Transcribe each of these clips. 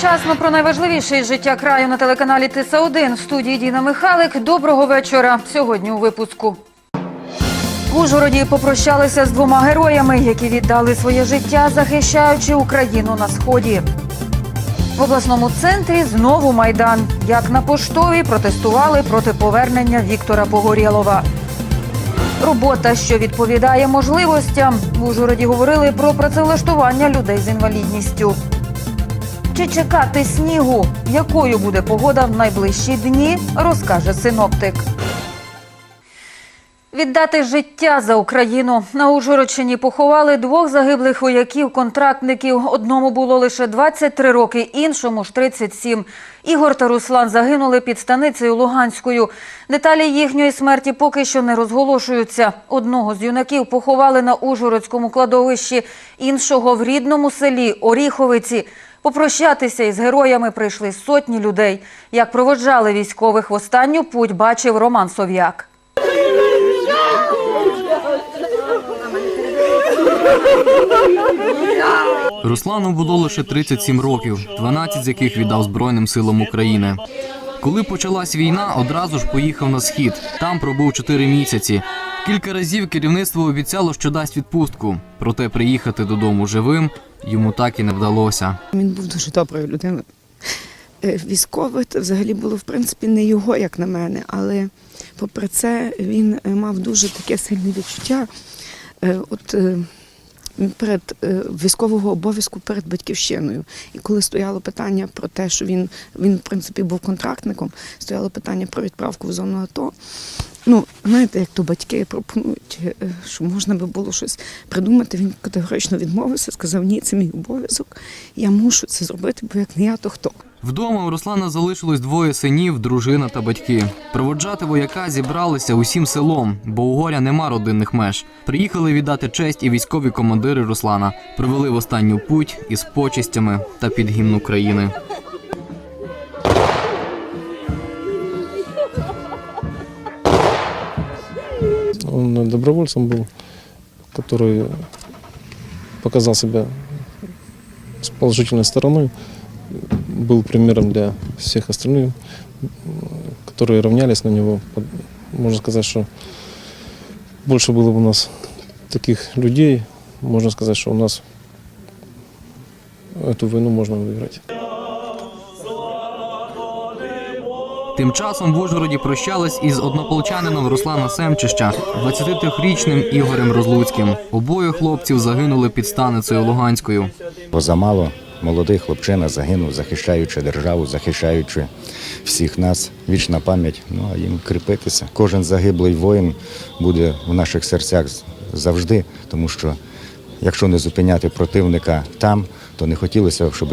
Вчасно про найважливіше із життя краю на телеканалі Тиса 1 В студії Діна Михалик. Доброго вечора. Сьогодні у випуску. В Ужгороді попрощалися з двома героями, які віддали своє життя, захищаючи Україну на сході. В обласному центрі знову майдан. Як на поштові протестували проти повернення Віктора Погорєлова. Робота, що відповідає можливостям. В Ужгороді говорили про працевлаштування людей з інвалідністю. Чи чекати снігу? Якою буде погода в найближчі дні, розкаже синоптик. Віддати життя за Україну на Ужгородщині поховали двох загиблих вояків-контрактників. Одному було лише 23 роки, іншому ж 37. Ігор та Руслан загинули під станицею Луганською. Деталі їхньої смерті поки що не розголошуються. Одного з юнаків поховали на Ужгородському кладовищі, іншого в рідному селі Оріховиці. Попрощатися із героями прийшли сотні людей. Як проводжали військових в останню путь, бачив Роман Сов'як. Руслану було лише 37 років, 12 з яких віддав Збройним силам України. Коли почалась війна, одразу ж поїхав на схід. Там пробув 4 місяці. Кілька разів керівництво обіцяло, що дасть відпустку. Проте приїхати додому живим йому так і не вдалося. Він був дуже доброю людиною. Е, Військове це взагалі було в принципі не його, як на мене, але попри це він е, мав дуже таке сильне відчуття. е, От перед військового обов'язку перед батьківщиною. І коли стояло питання про те, що він, він в принципі був контрактником, стояло питання про відправку в зону АТО. Ну, знаєте, як то батьки пропонують, е, що можна би було щось придумати. Він категорично відмовився, сказав, ні, це мій обов'язок. Я мушу це зробити, бо як не я, то хто? Вдома у Руслана залишилось двоє синів, дружина та батьки. Проводжати вояка зібралися усім селом, бо у горя нема родинних меж. Приїхали віддати честь і військові командири Руслана. Привели в останню путь із почестями та під гімн України. Он добровольцем был, который показал себя с положительной стороны, был примером для всех остальных, которые равнялись на него. Можно сказать, что больше было бы у нас таких людей, можно сказать, что у нас эту войну можно выиграть. Тим часом в Ужгороді прощались із однополчанином Руслана Семчища, 23-річним Ігорем Розлуцьким. Обоє хлопців загинули під станицею Луганською. Бо замало молодий хлопчина загинув, захищаючи державу, захищаючи всіх нас. Вічна пам'ять, ну а їм кріпитися. Кожен загиблий воїн буде в наших серцях завжди, тому що якщо не зупиняти противника там, то не хотілося б, щоб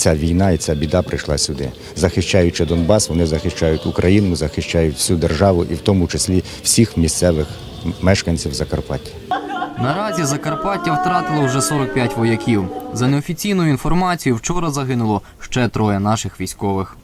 ця війна і ця біда прийшла сюди. Захищаючи Донбас, вони захищають Україну, захищають всю державу і в тому числі всіх місцевих мешканців Закарпаття. Наразі Закарпаття втратило вже 45 вояків. За неофіційною інформацією, вчора загинуло ще троє наших військових.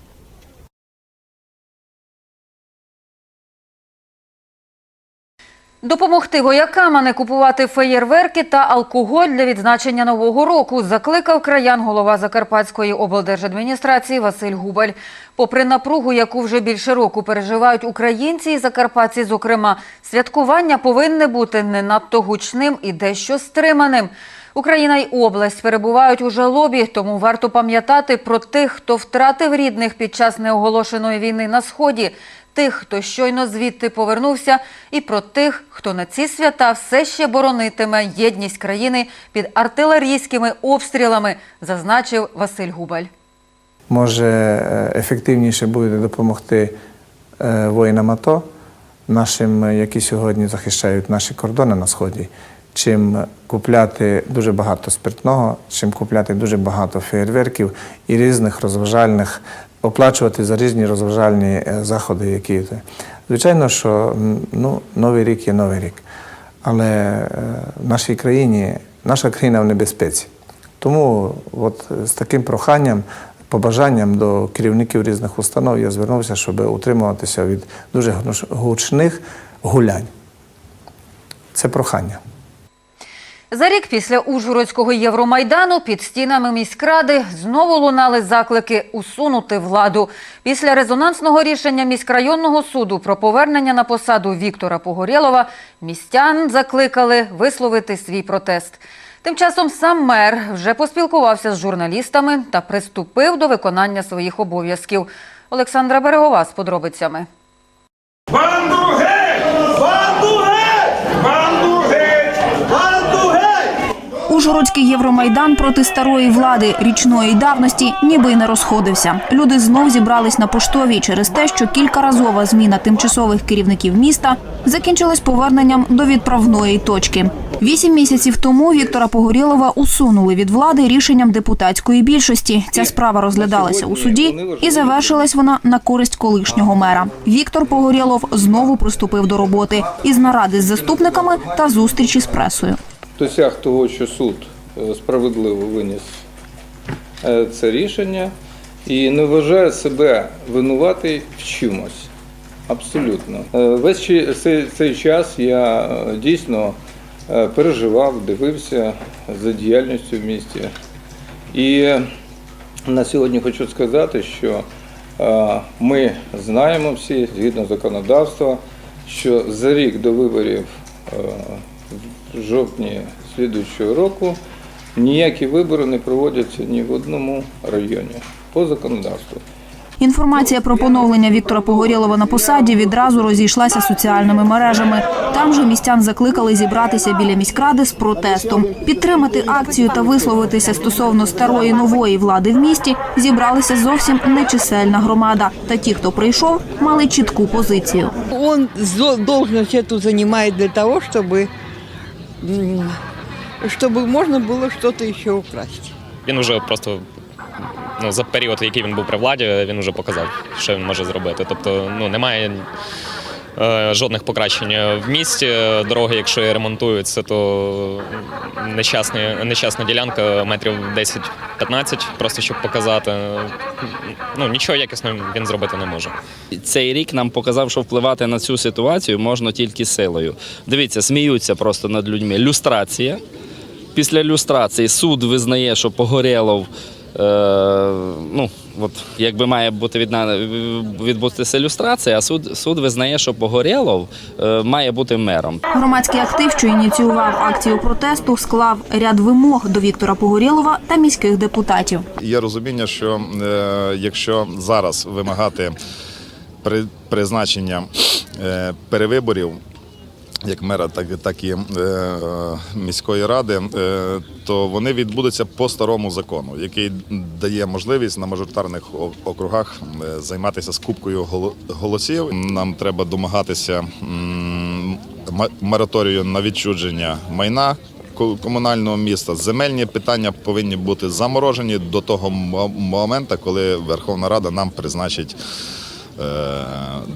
Допомогти воякам, а не купувати феєрверки та алкоголь для відзначення нового року, закликав краян голова Закарпатської облдержадміністрації Василь Губаль. Попри напругу, яку вже більше року переживають українці і закарпатці, зокрема, святкування повинне бути не надто гучним і дещо стриманим. Україна й область перебувають у жалобі, тому варто пам'ятати про тих, хто втратив рідних під час неоголошеної війни на сході, тих, хто щойно звідти повернувся, і про тих, хто на ці свята все ще боронитиме єдність країни під артилерійськими обстрілами, зазначив Василь Губаль. може е, ефективніше буде допомогти е, воїнам АТО, нашим, які сьогодні захищають наші кордони на сході, чим купляти дуже багато спиртного, чим купляти дуже багато феєрверків і різних розважальних, оплачувати за різні розважальні е, заходи, які. Звичайно, що ну, новий рік є новий рік. Але е, в нашій країні, наша країна в небезпеці. Тому от з таким проханням, побажанням до керівників різних установ я звернувся, щоб утримуватися від дуже гучних гулянь. Це прохання. За рік після Ужгородського Євромайдану під стінами міськради знову лунали заклики усунути владу. Після резонансного рішення міськрайонного суду про повернення на посаду Віктора Погорєлова містян закликали висловити свій протест. Тим часом сам мер вже поспілкувався з журналістами та приступив до виконання своїх обов'язків. Олександра Берегова з подробицями. Банду Ужгородський Євромайдан проти старої влади річної давності ніби й не розходився. Люди знов зібрались на поштовій через те, що кількаразова зміна тимчасових керівників міста закінчилась поверненням до відправної точки. Вісім місяців тому Віктора Погорєлова усунули від влади рішенням депутатської більшості. Ця справа розглядалася у суді і завершилась вона на користь колишнього мера. Віктор Погорєлов знову приступив до роботи із наради з заступниками та зустрічі з пресою. Досяг того, що суд е, справедливо виніс е, це рішення і не вважає себе винуватий в чомусь. Абсолютно. Е, Весь цей, цей час я дійсно переживав, дивився за діяльністю в місті. І на сьогодні хочу сказати, що ми знаємо всі, згідно законодавства, що за рік до виборів в жовтні слідуючого року ніякі вибори не проводяться ні в одному районі по законодавству. Інформація про поновлення Віктора Погорєлова на посаді відразу розійшлася соціальними мережами. Там же містян закликали зібратися біля міськради з протестом. Підтримати акцію та висловитися стосовно старої нової влади в місті зібралися зовсім нечисельна громада. Та ті, хто прийшов, мали чітку позицію. Он зо- должность эту занимает для того, чтобы, м, чтобы можно было что-то еще украсть. Він вже просто ну, за період, який він був при владі, він вже показав, що він може зробити. Тобто, ну немає жодних покращень в місті. Дороги, якщо і ремонтуються, то нещасна, нещасна ділянка метрів 10-15, просто щоб показати. Ну нічого якісного він зробити не може. Цей рік нам показав, що впливати на цю ситуацію можна тільки силою. Дивіться, сміються просто над людьми. Люстрація. Після люстрації суд визнає, що Погорєлов, е, ну, от, якби має бути відна, відбутися люстрація, а суд, суд визнає, що Погорєлов е, має бути мером. Громадський актив, що ініціював акцію протесту, склав ряд вимог до Віктора Погорєлова та міських депутатів. Є розуміння, що е, якщо зараз вимагати при, призначення е, перевиборів, як мера, так, так і е, міської ради, е, то вони відбудуться по старому закону, який дає можливість на мажоритарних округах е, займатися скупкою голо- голосів. Нам треба домагатися мораторію на відчудження майна ко- комунального міста. Земельні питання повинні бути заморожені до того мо- моменту, коли Верховна Рада нам призначить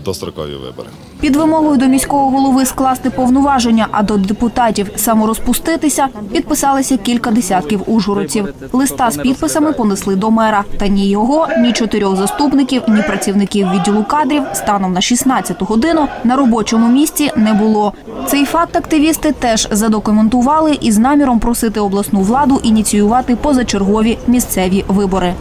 дострокові вибори. Під вимогою до міського голови скласти повноваження, а до депутатів саморозпуститися, підписалися кілька десятків ужгородців. Листа з підписами понесли до мера. Та ні його, ні чотирьох заступників, ні працівників відділу кадрів станом на 16 годину на робочому місці не було. Цей факт активісти теж задокументували із наміром просити обласну владу ініціювати позачергові місцеві вибори.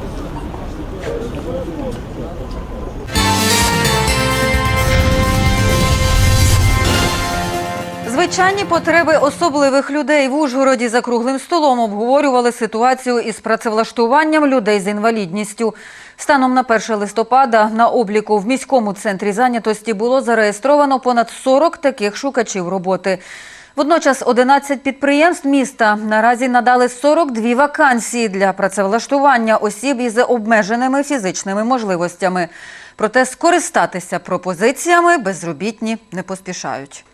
Звичайні потреби особливих людей в Ужгороді за круглим столом обговорювали ситуацію із працевлаштуванням людей з інвалідністю. Станом на 1 листопада на обліку в міському центрі зайнятості було зареєстровано понад 40 таких шукачів роботи. Водночас 11 підприємств міста наразі надали 42 вакансії для працевлаштування осіб із обмеженими фізичними можливостями. Проте скористатися пропозиціями безробітні не поспішають.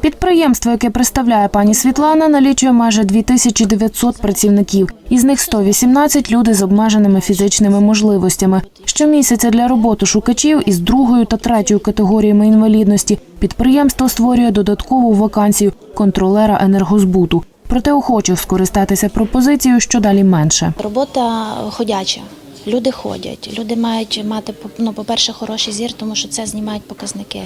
Підприємство, яке представляє пані Світлана, налічує майже 2900 працівників. Із них 118 – люди з обмеженими фізичними можливостями. Щомісяця для роботи шукачів із другою та третьою категоріями інвалідності підприємство створює додаткову вакансію контролера енергозбуту. Проте охочих скористатися пропозицією щодалі менше. Робота ходяча. Люди ходять, люди мають мати ну, по-перше, хороший зір, тому що це знімають показники.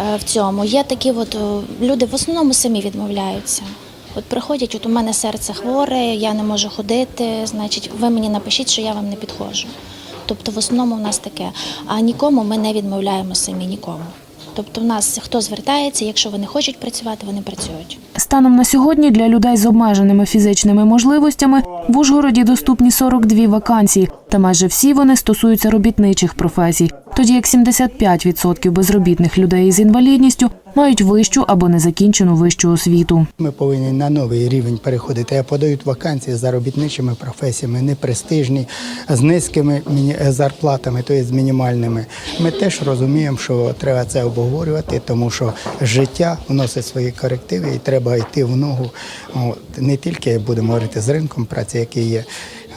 Е, В цьому є такі, от люди в основному самі відмовляються. От приходять, от у мене серце хворе, я не можу ходити, значить, ви мені напишіть, що я вам не підходжу. Тобто, в основному в нас таке. А нікому ми не відмовляємо самі нікому. Тобто, в нас хто звертається, якщо вони хочуть працювати, вони працюють. Станом на сьогодні для людей з обмеженими фізичними можливостями в Ужгороді доступні 42 вакансії, та майже всі вони стосуються робітничих професій, тоді як 75% безробітних людей з інвалідністю мають вищу або незакінчену вищу освіту. Ми повинні на новий рівень переходити. Подають вакансії з заробітничими професіями, непрестижні, з низькими міні- зарплатами, тобто з мінімальними. Ми теж розуміємо, що треба це обговорювати, тому що життя вносить свої корективи і треба йти в ногу. Не тільки будемо говорити з ринком праці, який є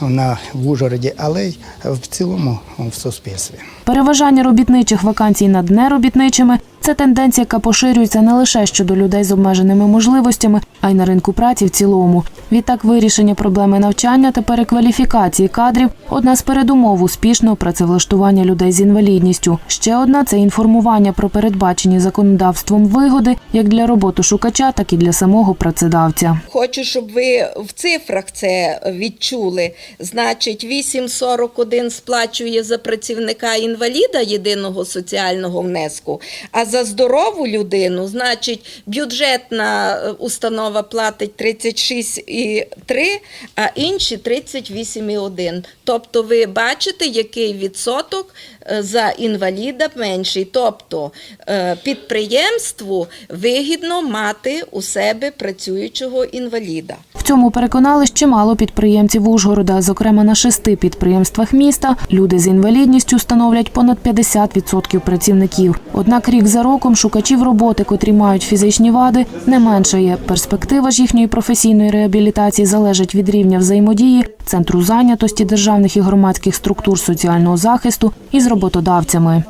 на в Ужгороді, але й в цілому в суспільстві. Переважання робітничих вакансій над неробітничими це тенденція, яка поширюється не лише щодо людей з обмеженими можливостями, а й на ринку праці в цілому. Відтак, вирішення проблеми навчання та перекваліфікації кадрів одна з передумов успішного працевлаштування людей з інвалідністю. Ще одна це інформування про передбачені законодавством вигоди як для роботошукача, так і для самого працедавця. Хочу, щоб ви в цифрах це відчули. Значить, 8,41 сплачує за працівника інваліда єдиного соціального внеску, а за здорову людину, значить, бюджетна е, установа платить 36,3, а інші 38,1. Тобто ви бачите, який відсоток е, за інваліда менший. Тобто е, підприємству вигідно мати у себе працюючого інваліда. Цьому переконались чимало підприємців Ужгорода. Зокрема, на шести підприємствах міста люди з інвалідністю становлять понад 50% працівників. Однак рік за роком шукачів роботи, котрі мають фізичні вади, не меншає. Перспектива ж їхньої професійної реабілітації залежить від рівня взаємодії, центру зайнятості державних і громадських структур соціального захисту із роботодавцями.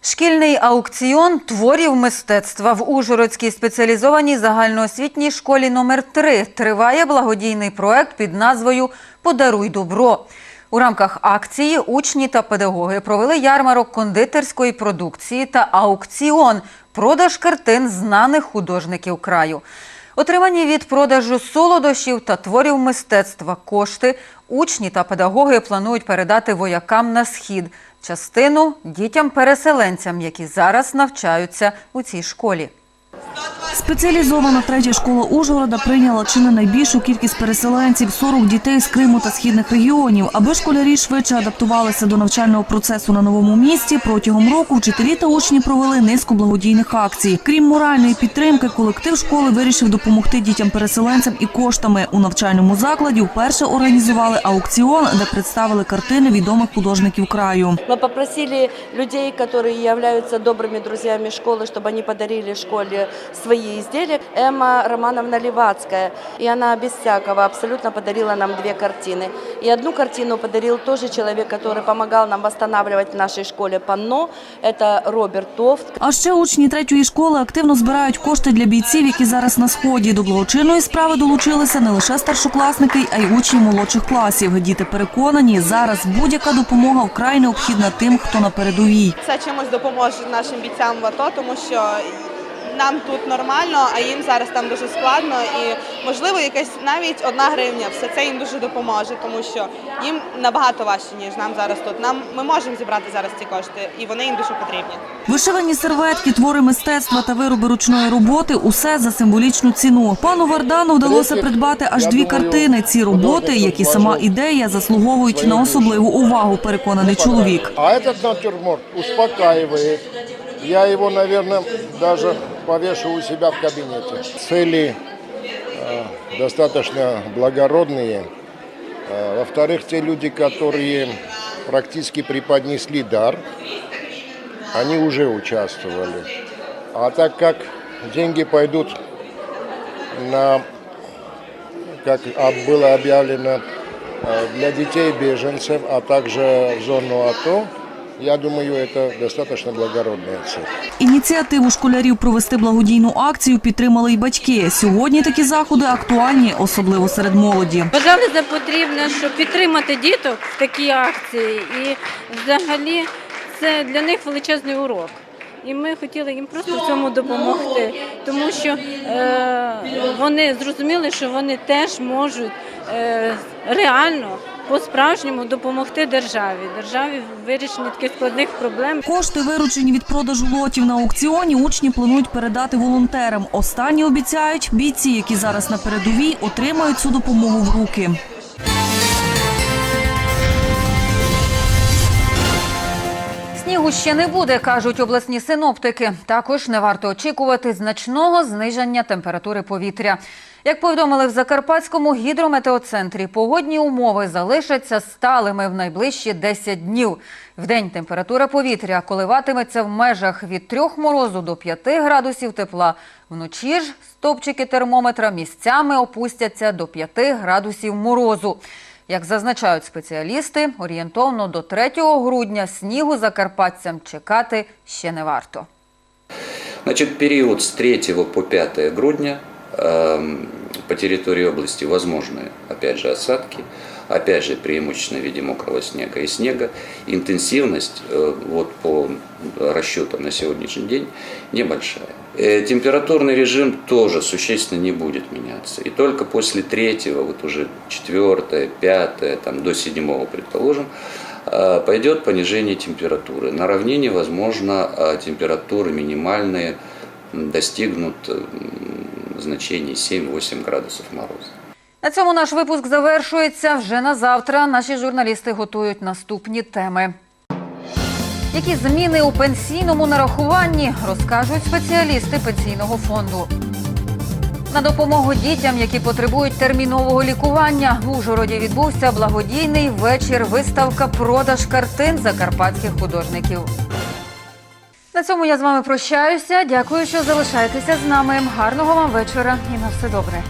Шкільний аукціон творів мистецтва в Ужгородській спеціалізованій загальноосвітній школі номер 3 триває благодійний проект під назвою Подаруй добро. У рамках акції учні та педагоги провели ярмарок кондитерської продукції та аукціон продаж картин знаних художників краю. Отримані від продажу солодощів та творів мистецтва кошти учні та педагоги планують передати воякам на схід. Частину дітям-переселенцям, які зараз навчаються у цій школі. Спеціалізована третя школа Ужгорода прийняла чи не найбільшу кількість переселенців 40 дітей з Криму та східних регіонів. Аби школярі швидше адаптувалися до навчального процесу на новому місці. Протягом року вчителі та учні провели низку благодійних акцій. Крім моральної підтримки, колектив школи вирішив допомогти дітям-переселенцям і коштами. У навчальному закладі вперше організували аукціон, де представили картини відомих художників краю. Мы попросили людей, которые являются добрыми друзьями школы, чтобы они подарили школе свои изделия. Эмма Романовна Левацкая, и она без всякого абсолютно подарила нам две картины. И одну картину подарил тоже человек, который помогал нам восстанавливать в нашей школе панно. Это Роберт Тофт. А ще учні третьої школи активно збирають кошти для бійців, які зараз на сході. До благочинної справи долучилися не лише старшокласники, а й учні молодших класів. Діти переконані, зараз будь-яка допомога вкрай необхідна тим, хто на передовій. Це чимось допоможе нашим бійцям в АТО, тому що нам тут нормально, а їм зараз там дуже складно. І можливо, якась навіть одна гривня, все це їм дуже допоможе, тому що їм набагато важче, ніж нам зараз тут. Нам ми можемо зібрати зараз ці кошти, і вони їм дуже потрібні. Вишивані серветки, твори мистецтва та вироби ручної роботи усе за символічну ціну. Пану Вардану вдалося придбати аж дві картини. Ці роботи, як і сама ідея, заслуговують на особливу увагу. Переконаний чоловік. А этот натюрморт успокаивает. Я его, наверное, даже повешу у себя в кабинете. Цели э, достаточно благородные. Э, во-вторых, те люди, которые практически преподнесли дар, они уже участвовали. А так как деньги пойдут на, как было объявлено, э, для детей беженцев, а также в зону АТО, я думаю, это достаточно благородная цель. Ініціативу школярів провести благодійну акцію підтримали й батьки. Сьогодні такі заходи актуальні, особливо серед молоді. Вважали за потрібне, щоб підтримати діток в такій акції, і взагалі це для них величезний урок. І ми хотіли їм просто в цьому допомогти, тому що е, вони зрозуміли, що вони теж можуть е, реально по-справжньому допомогти державі, державі в вирішенні таких складних проблем. Кошти, виручені від продажу лотів на аукціоні, учні планують передати волонтерам. Останні обіцяють, бійці, які зараз на передовій, отримають цю допомогу в руки. Снігу ще не буде, кажуть обласні синоптики. Також не варто очікувати значного зниження температури повітря. Як повідомили в Закарпатському гідрометеоцентрі, погодні умови залишаться сталими в найближчі 10 днів. Вдень температура повітря коливатиметься в межах від 3 морозу до 5 градусів тепла. Вночі ж стопчики термометра місцями опустяться до 5 градусів морозу. Як зазначають спеціалісти, орієнтовно до 3 грудня снігу закарпатцям чекати ще не варто. Значит, период с 3 по 5 грудня по территории области возможны, опять же, осадки, опять же, преимущественно в виде мокрого снега и снега. Интенсивность, э, вот по расчетам на сегодняшний день, небольшая. Э, Температурный режим тоже существенно не будет меняться. И только после третьего, вот уже четвертое, пятое, там, до седьмого, предположим, э, пойдет понижение температуры. На равнине, возможно, температуры минимальные достигнут м, значений 7-8 градусов мороза. На цьому наш випуск завершується. Вже на завтра наші журналісти готують наступні теми. Які зміни у пенсійному нарахуванні розкажуть спеціалісти пенсійного фонду. На допомогу дітям, які потребують термінового лікування, в Ужгороді відбувся благодійний вечір виставка продаж картин закарпатських художників. На цьому я з вами прощаюся. Дякую, що залишаєтеся з нами. Гарного вам вечора і на все добре.